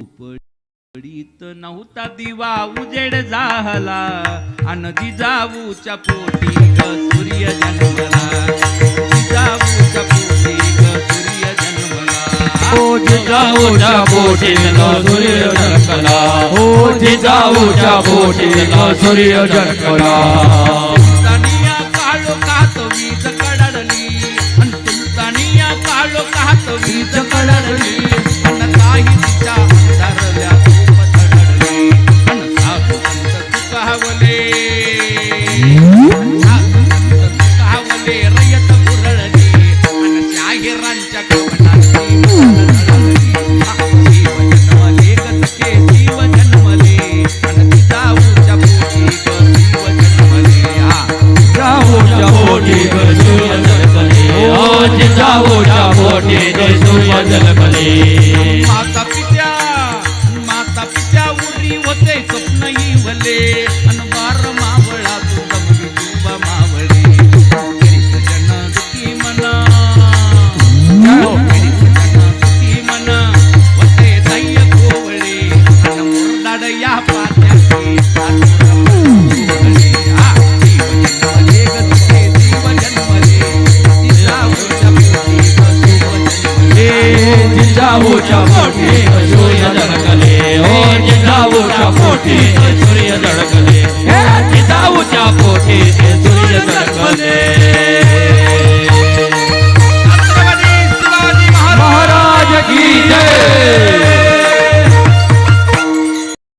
पडीत नव्हता दिवा उजेड झाला. अन जिजाऊच्या पोटी ग सूर्य जन्मला. जिजाऊच्या पोटी ग सूर्य जन्मला. हो जिजाऊच्या बोटीनं सूर्य जन्मला. हो जिजाऊच्या बोटीनं सूर्य जन्मला. सुलतानिया काळो कात वीज कडडली अन सुलतानिया वीज कडडली संत तुकावले रयत गुरळली अन शाहिरांच्या झळाळली. आ, शिव जन्मले ग सखे, जिजाऊच्या पोटी सूर्य धडकले ओ जिजाऊच्या पोटी सूर्य धडकले जिजाऊच्या पोटी सूर्य धडकले